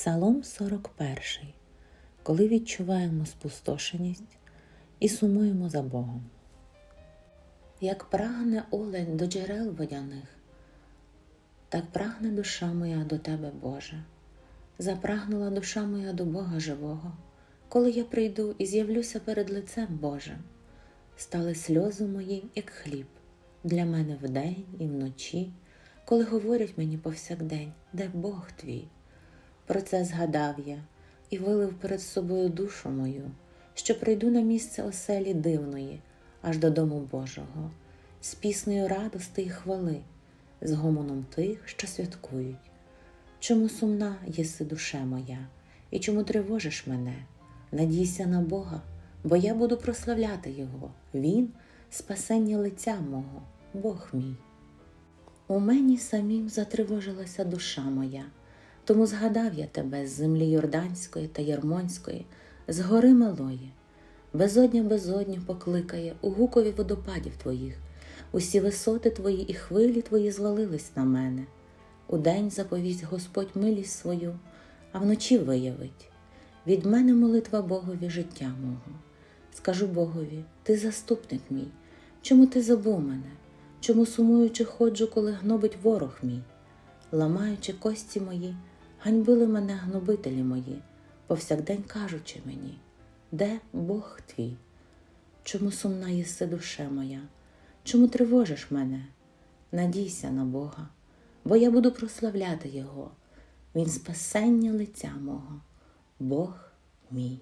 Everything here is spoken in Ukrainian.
Псалом 41, коли відчуваємо спустошеність і сумуємо за Богом. Як прагне олень до джерел водяних, так прагне душа моя до Тебе, Боже. Запрагнула душа моя до Бога живого, коли я прийду і з'явлюся перед лицем Божим. Стали сльози мої, як хліб, для мене вдень і вночі, коли говорять мені повсякдень, де Бог твій. Про це згадав я і вилив перед собою душу мою, що прийду на місце оселі дивної, аж додому Божого, з піснею радости й хвали, з гомоном тих, що святкують. Чому сумна єси душе моя, і чому тривожиш мене? Надійся на Бога, бо я буду прославляти Його, Він спасення лиця мого, Бог мій. У мені самім затривожилася душа моя, тому згадав я тебе з землі Йорданської та Ярмонської, з гори малої. Безодня безодню покликає у гукові водопадів твоїх, усі висоти твої і хвилі твої звалились на мене. Удень заповість Господь милість свою, а вночі виявить. Від мене молитва Богові життя мого. Скажу Богові, ти заступник мій, чому ти забув мене? Чому сумуючи ходжу, коли гнобить ворог мій? Ламаючи кості мої, ганьбили мене гнобителі мої, повсякдень кажучи мені, де Бог твій? Чому сумна єси душе моя? Чому тривожиш мене? Надійся на Бога, бо я буду прославляти Його, Він спасення лиця мого, Бог мій.